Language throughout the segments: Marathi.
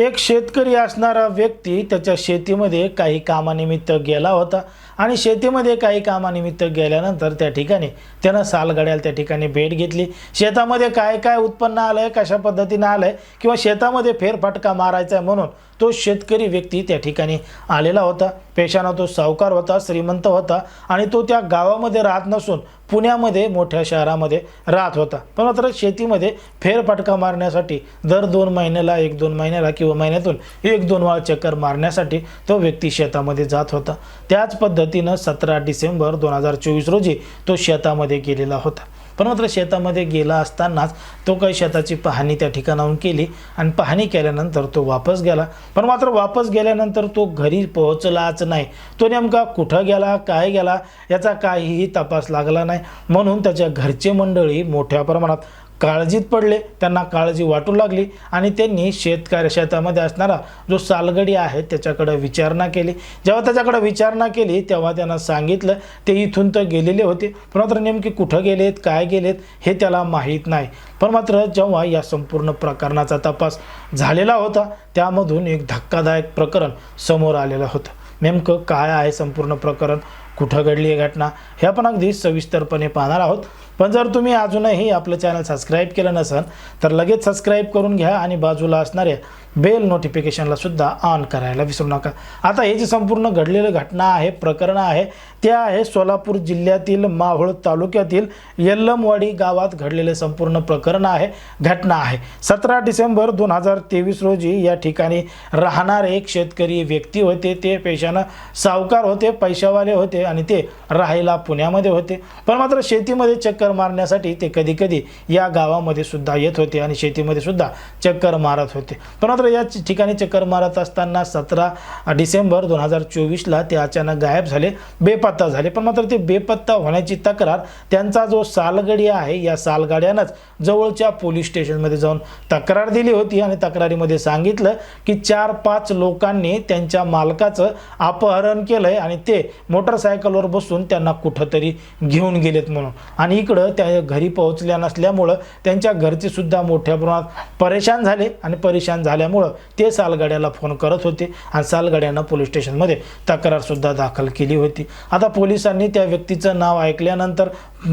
एक शेतकरी असणारा व्यक्ती त्याच्या शेतीमध्ये काही कामानिमित्त गेला होता आणि शेतीमध्ये काही कामानिमित्त गेल्यानंतर त्या ठिकाणी त्यानं सालगड्याला त्या ठिकाणी भेट घेतली. शेतामध्ये काय काय उत्पन्न आलं आहे कशा पद्धतीनं आलं आहे किंवा शेतामध्ये फेरफटका मारायचा आहे म्हणून तो शेतकरी व्यक्ती त्या ठिकाणी आलेला होता. पेशानं तो सावकार होता श्रीमंत होता आणि तो त्या गावामध्ये राहत नसून पुण्यामध्ये मोठ्या शहरामध्ये राहत होता. पण मात्र शेतीमध्ये फेरफटका मारण्यासाठी दर दोन महिन्याला एक दोन महिन्याला किंवा महिन्यातून एक दोन वेळा चक्कर मारण्यासाठी तो व्यक्ती शेतामध्ये जात होता. त्याच पद्धतीनं सतरा डिसेंबर दोन हजार चोवीस रोजी तो शेतामध्ये गेलेला होता. पण मात्र शेतामध्ये गेला असतानाच तो काही शेताची पाहणी त्या ठिकाणाहून केली आणि पाहणी केल्यानंतर तो वापस गेला. पण मात्र वापस गेल्यानंतर तो घरी पोहोचलाच नाही. तो नेमका कुठं गेला काय गेला याचा काहीही तपास लागला नाही. म्हणून त्याच्या घरचे मंडळी मोठ्या प्रमाणात काळजीत पडले त्यांना काळजी वाटू लागली आणि त्यांनी शेतकरी शेतामध्ये असणारा जो सालगडी आहे त्याच्याकडे विचारणा केली. जेव्हा त्याच्याकडे विचारणा केली तेव्हा त्यांना सांगितलं ते इथून तर गेलेले होते पण मात्र नेमके कुठं गेलेत काय गेलेत हे त्याला माहीत नाही. पण मात्र जेव्हा या संपूर्ण प्रकरणाचा तपास झालेला होता त्यामधून एक धक्कादायक प्रकरण समोर आलेलं होतं. नेमकं काय आहे संपूर्ण प्रकरण? कुठं घडली आहे घटना? हे आपण अगदी सविस्तरपणे पाहणार आहोत. पण जर तुम्ही अजूनही आपलं चॅनल सबस्क्राईब केलं नसेल तर लगेच सबस्क्राईब करून घ्या आणि बाजूला असणाऱ्या बेल नोटिफिकेशनला सुद्धा ऑन करायला विसरू नका. आता हे जे संपूर्ण घडलेलं घटना आहे प्रकरण आहे ते आहे सोलापूर जिल्ह्यातील मावळ तालुक्यातील यल्लमवाडी गावात घडलेले संपूर्ण प्रकरण आहे घटना आहे. सतरा डिसेंबर दोन हजार तेवीस रोजी या ठिकाणी राहणारे एक शेतकरी व्यक्ती होते ते पेशानं सावकार होते पैशावाले होते आणि ते राहायला पुण्यामध्ये होते. पण मात्र शेतीमध्ये चक्कर चक्कर मारण्यासाठी ते कधी कधी या गावामध्ये सुद्धा येत होते आणि शेतीमध्ये सुद्धा चक्कर मारत होते. पण मात्र या ठिकाणी चक्कर मारत असताना सतरा डिसेंबर दोन हजार चोवीसला ते अचानक गायब झाले बेपत्ता झाले. पण मात्र ते बेपत्ता होण्याची तक्रार त्यांचा जो सालगडी आहे या सालगाड्यानंच जवळच्या पोलीस स्टेशनमध्ये जाऊन तक्रार दिली होती आणि तक्रारीमध्ये सांगितलं की चार पाच लोकांनी त्यांच्या मालकाचं अपहरण केलं आहे आणि ते मोटरसायकलवर बसून त्यांना कुठंतरी घेऊन गेलेत म्हणून. आणि इकडं त्या घरी पोहोचल्या नसल्यामुळं त्यांच्या घरचेसुद्धा मोठ्या प्रमाणात परेशान झाले आणि परेशान झाल्यामुळं ते सालगाड्याला फोन करत होते आणि सालगाड्यानं पोलीस स्टेशनमध्ये तक्रारसुद्धा दाखल केली होती. आता पोलिसांनी त्या व्यक्तीचं नाव ऐकल्यानंतर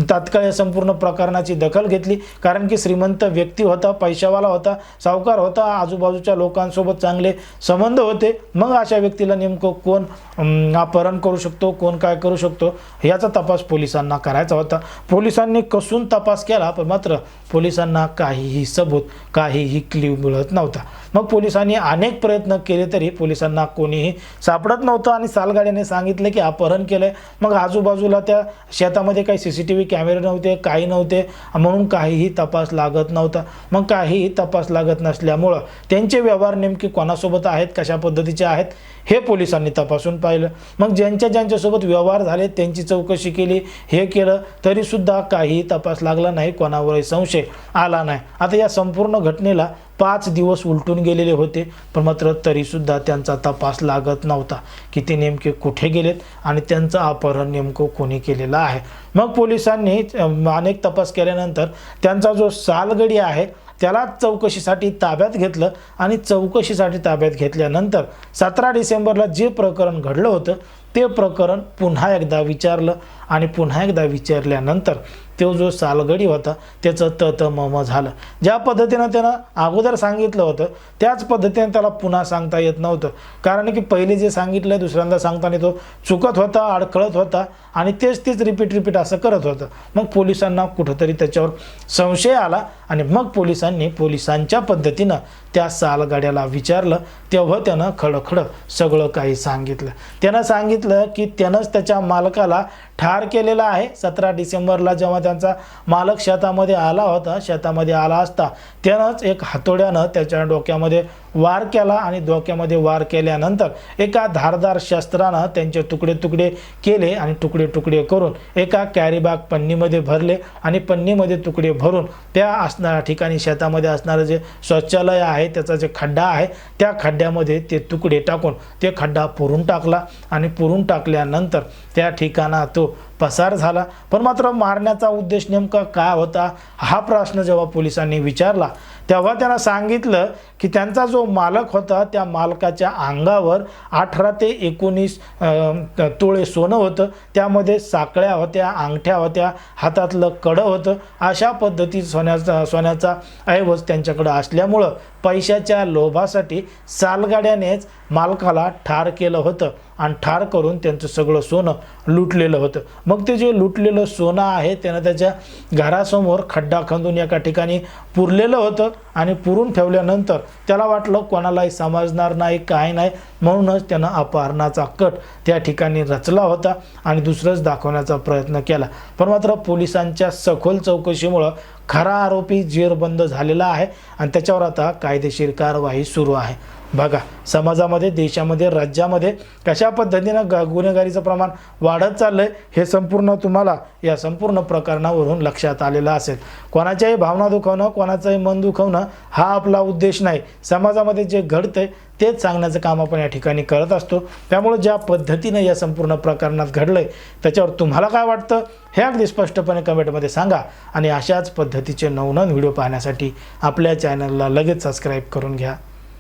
तात्काळ या संपूर्ण प्रकरणाची दखल घेतली कारण की श्रीमंत व्यक्ती होता पैशावाला होता सावकार होता आजूबाजूच्या लोकांसोबत चांगले संबंध होते. मग अशा व्यक्तीला नेमकं कोण अपहरण करू शकतो कोण काय करू शकतो याचा तपास पोलिसांना करायचा होता. पोलिसांनी कसून तपास केला पण मात्र पोलिसांना काहीही सबूत काहीही क्ल्यू मिळत नव्हता. मग पोलिसांनी अनेक प्रयत्न केले तरी पोलिसांना कोणीही सापडत नव्हतं आणि सालगाड्याने सांगितले की अपहरण केलंय. मग आजूबाजूला त्या शेतामध्ये काही सी सी टी व्ही कॅमेरे नव्हते काही नव्हते म्हणून काहीही तपास लागत नव्हता. मग काहीही तपास लागत नसल्यामुळं त्यांचे व्यवहार नेमके कोणासोबत आहेत कशा पद्धतीचे आहेत हे पोलिसांनी तपासून पाहिलं. मग ज्यांच्या ज्यांच्यासोबत व्यवहार झाले त्यांची चौकशी केली हे केलं तरीसुद्धा काही तपास लागला नाही कोणावरही संशय आला नाही. आता या संपूर्ण घटनेला पाच दिवस उलटून गेलेले होते पण मात्र तरीसुद्धा त्यांचा तपास लागत नव्हता की ते नेमके कुठे गेलेत आणि त्यांचं अपहरण नेमकं कोणी केलेलं आहे. मग पोलिसांनी अनेक तपास केल्यानंतर त्यांचा जो सालगडी आहे त्याला चौकशीसाठी ताब्यात घेतलं आणि चौकशीसाठी ताब्यात घेतल्यानंतर सतरा डिसेंबरला जे प्रकरण घडलं होतं ते प्रकरण पुन्हा एकदा विचारलं आणि पुन्हा एकदा विचारल्यानंतर तो जो सालगडी होता त्याचं त त म म झालं. ज्या पद्धतीनं त्यानं अगोदर सांगितलं होतं त्याच पद्धतीने त्याला पुन्हा सांगता येत नव्हतं. कारण की पहिले जे सांगितलं दुसऱ्यांदा सांगताना तो चुकत होता अडखळत होता आणि तेच तेच रिपीट रिपीट असं करत होतं. मग पोलिसांना कुठंतरी त्याच्यावर संशय आला आणि मग पोलिसांनी पोलिसांच्या पद्धतीनं त्या सालगाड्याला विचारलं. तेव्हा त्यानं खडखड सगळं काही सांगितलं. त्यानं सांगितलं की त्यानंच त्याच्या मालकाला ठार केलेला आहे. सतरा डिसेंबरला जेव्हा त्यांचा मालक शेतामध्ये आला होता शेतामध्ये आला असता त्यानंच एक हातोड्यानं त्याच्या डोक्यामध्ये वार केला आणि धोक्यामध्ये वार केल्यानंतर एका धारदार शस्त्रानं त्यांचे तुकडे तुकडे केले आणि तुकडे तुकडे करून एका कॅरीबॅग पन्नीमध्ये भरले आणि पन्नीमध्ये तुकडे भरून त्या असणाऱ्या ठिकाणी शेतामध्ये असणारं जे शौचालय आहे त्याचा जे खड्डा आहे त्या खड्ड्यामध्ये ते तुकडे टाकून ते खड्डा पुरून टाकला आणि पुरून टाकल्यानंतर त्या ठिकाणा तो पसार झाला. पण मात्र मारण्याचा उद्देश नेमका काय होता हा प्रश्न जेव्हा पोलिसांनी विचारला तेव्हा त्यांना सांगितलं की त्यांचा जो मालक होता त्या मालकाच्या अंगावर अठरा ते एकोणीस तोळे सोनं होतं. त्यामध्ये साकळ्या होत्या अंगठ्या होत्या हातातलं कडं होतं. अशा पद्धतीत सोन्याचा सोन्याचा ऐवज त्यांच्याकडं असल्यामुळं पैशाच्या लोभासाठी सालगाड्यानेच मालकाला ठार केलं होतं आणि ठार करून त्यांचं सगळं सोनं लुटलेलं होतं. मग ते जे लुटलेलं सोनं आहे त्यानं त्याच्या घरासमोर खड्डा खंदून एका ठिकाणी पुरलेलं होतं आणि पुरून ठेवल्यानंतर त्याला वाटलं कोणालाही समजणार नाही काय नाही. म्हणूनच त्यानं अपहरणाचा कट त्या ठिकाणी रचला होता आणि दुसरंच दाखवण्याचा प्रयत्न केला. पण मात्र पोलिसांच्या सखोल चौकशीमुळं खरा आरोपी जेरबंद झालेला आहे आणि त्याच्यावर आता कायदेशीर कारवाई सुरू आहे. बघा समाजामध्ये देशामध्ये राज्यामध्ये कशा पद्धतीनं ग गुन्हेगारीचं प्रमाण वाढत चाललं आहे हे संपूर्ण तुम्हाला या संपूर्ण प्रकरणावरून लक्षात आलेलं असेल. कोणाच्याही भावना दुखवणं कोणाचंही मन दुखवणं हा आपला उद्देश नाही. समाजामध्ये जे घडतं आहे तेच सांगण्याचं काम आपण या ठिकाणी करत असतो. त्यामुळे ज्या पद्धतीनं या संपूर्ण प्रकरणात घडलं आहे त्याच्यावर तुम्हाला काय वाटतं हे अगदी स्पष्टपणे कमेंटमध्ये सांगा. आणि अशाच पद्धतीचे नवनवीन व्हिडिओ पाहण्यासाठी आपल्या चॅनलला लगेच सबस्क्राईब करून घ्या.